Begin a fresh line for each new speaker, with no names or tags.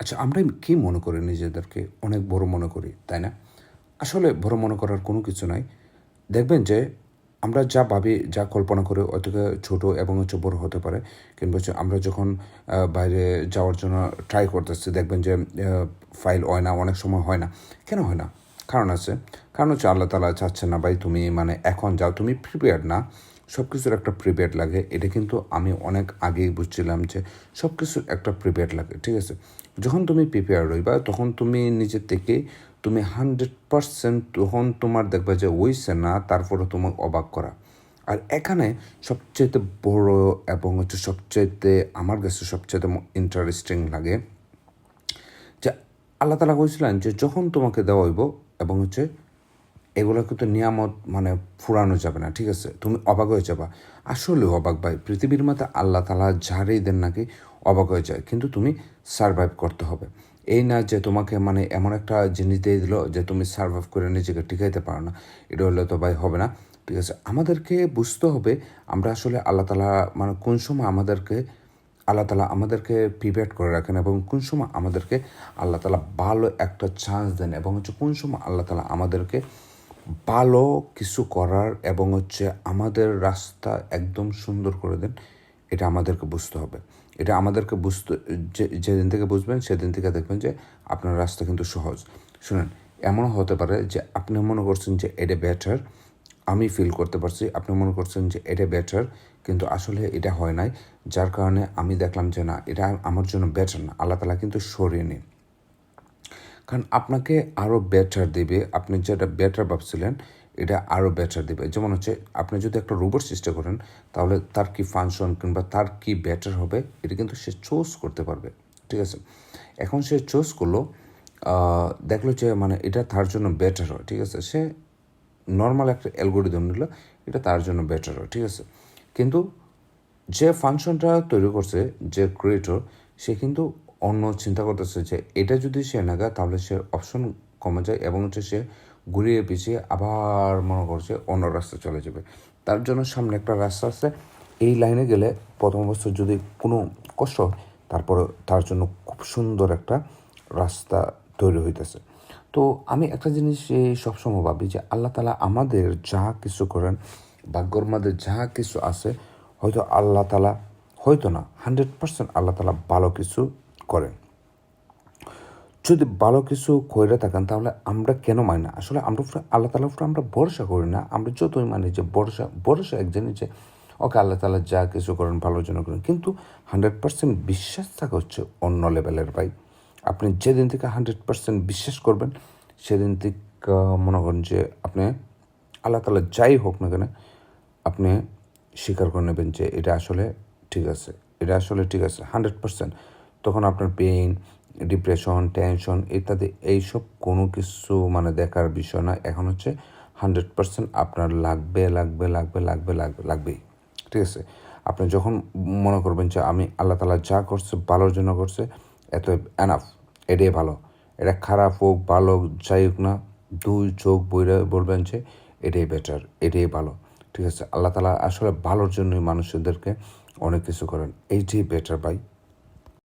আচ্ছা আমরা কি মনে করি নিজেদেরকে? অনেক বড় মনে করি, তাই না? আসলে বড় মনে করার কোনো কিছু নাই। দেখবেন যে আমরা যা ভাবি, যা কল্পনা করি অত ছোট এবং হচ্ছে বড় হতে পারে। কিংবা হচ্ছে আমরা যখন বাইরে যাওয়ার জন্য ট্রাই করতেছি, দেখবেন যে ফাইল হয় না, অনেক সময় হয় না। কেন হয় না? কারণ আছে। কারণ হচ্ছে আল্লাহ তালা চাচ্ছে না, ভাই, তুমি মানে এখন যাও, তুমি প্রিপেয়ার না। সব কিছুর একটা প্রিপেয়ার লাগে। এটা কিন্তু আমি অনেক আগেই বুঝছিলাম যে সব কিছুর একটা প্রিপেয়ার লাগে, ঠিক আছে? যখন তুমি প্রিপেয়ার রইবা, তখন তুমি নিজের থেকে তুমি হান্ড্রেড পারসেন্ট তখন তোমার দেখবে যে হইছে না তারপরে তোমার অবাক করা। আর এখানে সবচেয়ে বড় এবং হচ্ছে সবচেয়ে আমার কাছে সবচেয়ে ইন্টারেস্টিং লাগে যে আল্লাহ তালা কইছিলেন যে যখন তোমাকে দেওয়া হইব এবং হচ্ছে এগুলো কিন্তু নিয়ামত মানে ফুরানো যাবে না, ঠিক আছে? তুমি অবাক হয়ে যাবা। আসলে অবাক ভাই, পৃথিবীর মধ্যে আল্লাহ তালা ঝাড়েই দেন নাকি অবাক হয়ে যায়, কিন্তু তুমি সার্ভাইভ করতে হবে। এই না যে তোমাকে মানে এমন একটা জিনিস দিয়ে দিল যে তুমি সার্ভাইভ করে নিজেকে টিকাইতে পারো না, এটা হলে তো ভাই হবে না, ঠিক আছে? আমাদেরকে বুঝতে হবে আমরা আসলে আল্লাহ তালা মানে কোন সময় আমাদেরকে, আল্লাহ তালা আমাদেরকে প্রিপেয়ার করে রাখেন এবং কোন সময় আমাদেরকে আল্লাহ তালা ভালো একটা চান্স দেন এবং হচ্ছে কোন সময় আল্লাহ তালা আমাদেরকে ভালো কিছু করার এবং হচ্ছে আমাদের রাস্তা একদম সুন্দর করে দেন, এটা আমাদেরকে বুঝতে হবে। এটা আমাদেরকে বুঝতে, যে, যেদিন থেকে বুঝবেন সেদিন থেকে দেখবেন যে আপনার রাস্তা কিন্তু সহজ। শুনেন এমন হতে পারে যে আপনি মনে করছেন যে এটা বেটার আমি ফিল করতে পারছি, আপনি মনে করছেন যে এটা বেটার কিন্তু আসলে এটা হয় নাই। যার কারণে আমি দেখলাম যে না, এটা আমার জন্য বেটার না, আল্লাহ তালা কিন্তু সরিয়ে নিন। কারণ আপনাকে আরও বেটার দেবে। আপনি যেটা বেটার ভাবছিলেন, এটা আরও বেটার দেবে। যেমন হচ্ছে, আপনি যদি একটা রোবট চেষ্টা করেন, তাহলে তার কি ফাংশন কিংবা তার কি বেটার হবে, এটা কিন্তু সে চুজ করতে পারবে। ঠিক আছে? এখন সে চুজ করল দেখল যে মানে এটা তার জন্য বেটার হয়। ঠিক আছে? সে নর্মাল একটা অ্যালগোরিদম নিল, এটা তার জন্য বেটার হয়। ঠিক আছে? কিন্তু যে ফাংশনটা তৈরি করছে, যে ক্রিয়েটর সে কিন্তু অন্য চিন্তা করতেছে যে এটা যদি সে না নাগা তাহলে সে অপশন কমে যায় এবং হচ্ছে সে ঘুরিয়ে পিছিয়ে আবার মনে করছে অন্য রাস্তা চলে যাবে। তার জন্য সামনে একটা রাস্তা আছে। এই লাইনে গেলে প্রথম অবস্থায় যদি কোনো কষ্ট তারপরে তার জন্য খুব সুন্দর একটা রাস্তা তৈরি হইতেছে। তো আমি একটা জিনিস সবসময় ভাবি যে আল্লাহ তালা আমাদের যা কিছু করেন ভাগ্যর মধ্যে যা কিছু আছে, হয়তো আল্লাহ তালা, হয়তো না হান্ড্রেড পার্সেন্ট আল্লাহ তালা ভালো কিছু করেন। যদি ভালো কিছু কইরে থাকেন, তাহলে আমরা কেন মানি না? আসলে আমরা উপরে আল্লাহ তালার উপরে আমরা ভরসা করি না। আমরা যতই মানি যে ভরসা ভরসা এক জিনিস যে, ওকে, আল্লাহ তালা যা কিছু করেন, ভালোর জন্য করেন। কিন্তু হান্ড্রেড পার্সেন্ট বিশ্বাস থাকা হচ্ছে অন্য লেভেলের, ভাই। আপনি যেদিন থেকে হান্ড্রেড পার্সেন্ট বিশ্বাস করবেন, সেদিন থেকে মনে করেন যে আপনি আল্লাহ তালা যাই হোক না কেন, আপনি স্বীকার করে নেবেন যে এটা আসলে ঠিক আছে। এটা আসলে ঠিক আছে হান্ড্রেড পার্সেন্ট তখন আপনার পেইন ডিপ্রেশন টেনশন ইত্যাদি এইসব কোনো কিছু মানে দেখার বিষয় না। এখন হচ্ছে হান্ড্রেড পার্সেন্ট আপনার লাগবে লাগবে লাগবে লাগবে লাগবে, লাগবেই। ঠিক আছে? আপনি যখন মনে করবেন যে আমি আল্লাহ তালা যা করছে ভালোর জন্য করছে, এত এনাফ এটাই ভালো। এটা খারাপ হোক, ভালো যাই হোক না, দুই চোখ বইরা বলবেন যে এটাই বেটার এটাই ভালো। ঠিক আছে? আল্লাহ তালা আসলে ভালোর জন্যই মানুষদেরকে অনেক কিছু করেন। এইটাই বেটার ভাই।